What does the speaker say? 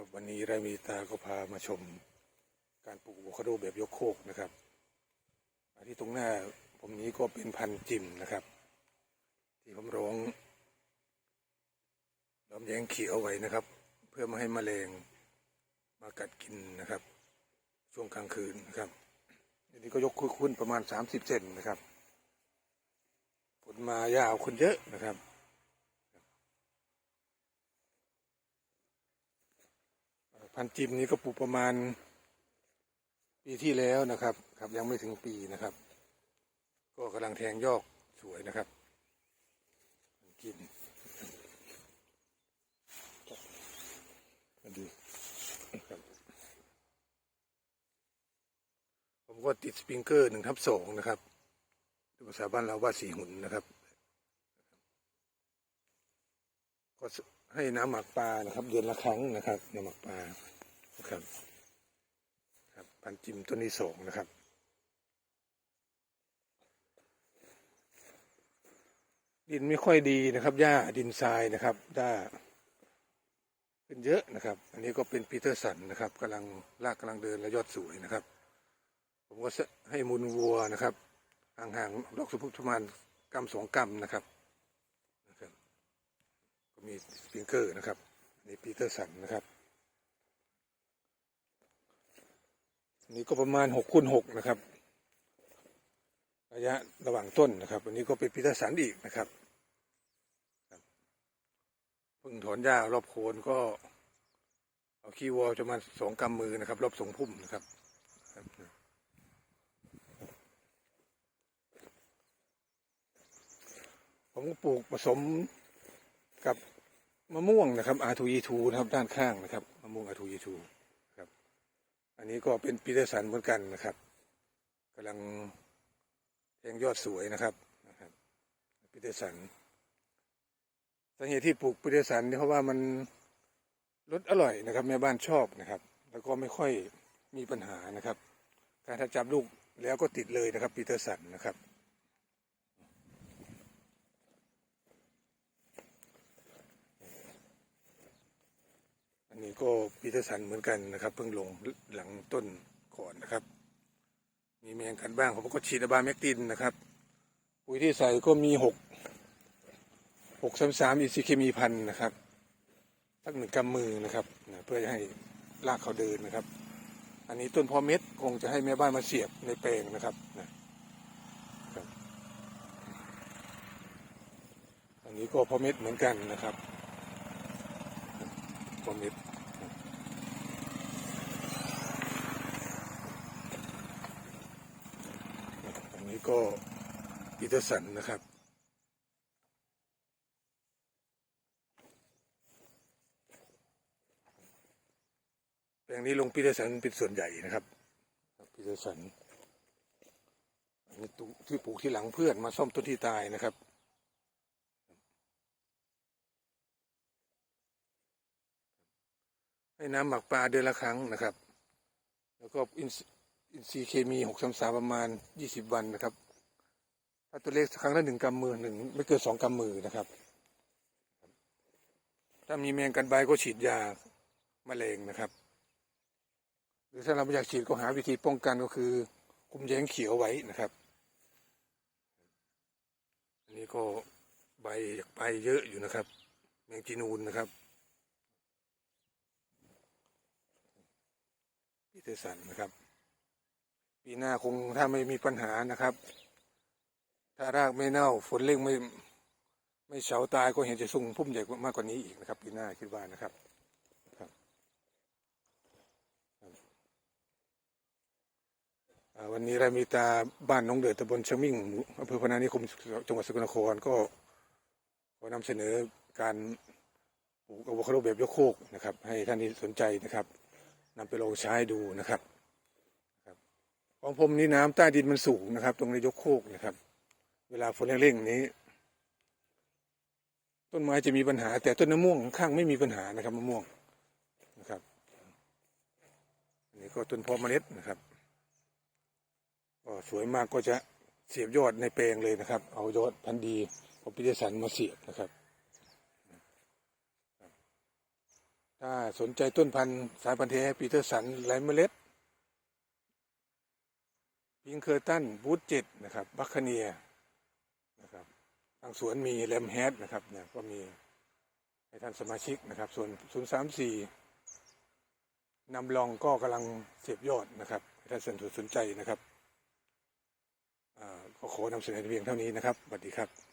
ครับวันนี้ไรมีตาก็พามาชม การปลูกอะโวคาโดแบบยกโคกนะครับที่ตรงหน้าผมนี้ก็เป็นพันธุ์จิมนะครับ ที่ผมร้องล้อมแยงเขียวไว้นะครับ เพื่อไม่ให้แมลงมากัดกินนะครับ ช่วงกลางคืนนะครับอันนี้ก็ยกขึ้นประมาณ 30 เซนนะครับผลมายาวคนเยอะนะครับ พันจิมนี้ก็ปลูกประมาณ ปีที่แล้วนะครับ ครับยังไม่ถึงปีนะครับ ก็กำลังแทงยอกสวยนะครับพันจิมดูครับผมก็ติดสปริงเกอร์หนึ่งทับสองนะครับภาษาบ้านเราว่าสี่หุ่นนะครับก็ ให้น้ำหมักปลานะครับ เดือนละครั้งนะครับน้ำหมักปลานะครับครับพันจิมต้นที่สองนะครับ ดินไม่ค่อยดีนะครับหญ้าดินทรายนะครับหญ้าเป็นเยอะนะครับ อันนี้ก็เป็นปีเตอร์สันนะครับกำลังลากกำลังเดินและยอดสวยนะครับ ผมก็ให้มูลวัวนะครับห่างๆดอกสุพุประมาณกำสองกำนะครับนะครับ มีสปริงเกอร์นะครับ นี่ปีเตอร์สันนะครับนนี้ก็ประมาณหกคูณหกนะครับ ระยะระหว่างต้นนะครับ อันนี้ก็เป็นปีเตอร์สันอีกนะครับเพิ่งถอนหญ้ารอบโคนก็เอาขี้วัวประมาสองกำมือนะครับ รอบสองพุ่มนะครับครับผมก็ปลูกผสมกับ มะม่วงนะครับอาทูยีทูนะครับด้านข้างนะครับมะม่วงอาทูยีทูครับอันนี้ก็เป็นปีเตอร์สันเหมือนกันนะครับกำลังแทงยอดสวยนะครับนะครับปีเตอร์สันสาเหตุที่ปลูกปีเตอร์สันเนี่ยเพราะว่ามันรสอร่อยนะครับแม่บ้านชอบนะครับ แล้วก็ไม่ค่อยมีปัญหานะครับ การถ้าจับลูกแล้วก็ติดเลยนะครับปีเตอร์สันนะครับ นี้ก็ปีเตอร์สันเหมือนกันนะครับ เพิ่งลงหลังต้นก่อนนะครับ มีแมงกันบ้างผมก็ฉีดอะบาแมกตินนะครับ ปุ๋ยที่ใส่ก็มีหกหกสามสามอินทรีเคมีพันนะครับสักหนึ่งกำมือนะครับเพื่อจะให้รากเขาเดินนะครับ อันนี้ต้นพอเม็ดคงจะให้แม่บ้านมาเสียบในแปลงนะครับนะอันนี้ก็พอเม็ดเหมือนกันนะครับพอเม็ดอันนี้ ก็ปีเตอร์สันนะครับแปลงนี้ลงปีเตอร์สันเป็นส่วนใหญ่นะครับปีเตอร์สันอันนี้ตุที่ปลูกที่หลังเพื่อนมาซ่อมต้นที่ตายนะครับให้น้ำหมักปลาเดือนละครั้งนะครับ แล้วก็ อินทรีย์เคมีหกสามสามประมาณยี่สิบวันนะครับ ถ้าตัวเล็กครั้งละหนึ่งกำมือหนึ่งไม่เกินสองกำมือนะครับ ถ้ามีแมงกันใบก็ฉีดยาแมลงนะครับ หรือถ้าเราไม่อยากฉีดก็หาวิธีป้องกันก็คือ คุมแยงเขียวไว้นะครับ อันนี้ก็ใบใบเยอะอยู่นะครับ แมงจีนูนนะครับปีเตอสันนะครับ ปีหน้าคงถ้าไม่มีปัญหานะครับ ถ้ารากไม่เน่าฝนเร่งไม่ไม่เฉาตายก็เห็นจะสูงพุ่มใหญ่มากกว่านี้อีกนะครับ ปีหน้าคิดว่านะครับครับวันนี้เรามีตาบ้านหน้องเดือดตำบลชมิ่งอำเภอพนานิคมจังหวัดสกลนครก็ขอนำเสนอการปลูกอะโวคาโดแบบยกโคกนะครับ ให้ท่านที่สนใจนะครับนำไปลองใช้ดูนะครับ ของผมนี่น้ำใต้ดินมันสูงนะครับ ตรงในยกโคกนะครับ เวลาฝนเร่งๆนี้ ต้นไม้จะมีปัญหา แต่ต้นมะม่วงข้างไม่มีปัญหานะครับมะม่วงนะครับอันนี้ก็ต้นพาะเมล็ดนะครับก็สวยมากก็จะเสียบยอดในแปลงเลยนะครับ เอายอดพันธุ์ดีของพิเศษสันมาเสียบนะครับถ้าสนใจต้นพันธุ์สายพันธุ์แท้ปีเตอร์สันไร้เมล็ด พิงเคอร์ตันบูธเจ็ดนะครับบัคเนียนะครับทางสวนมีแลมแฮดนะครับเนี่ยก็มีให้ท่านสมาชิกนะครับ ส่วนศูนย์สามสี่นำลองก็กำลังเสียบยอดนะครับให้ท่านสนสนใจนะครับก็ขอนำเสนอเพียงเท่านี้นะครับสวัสดีครับ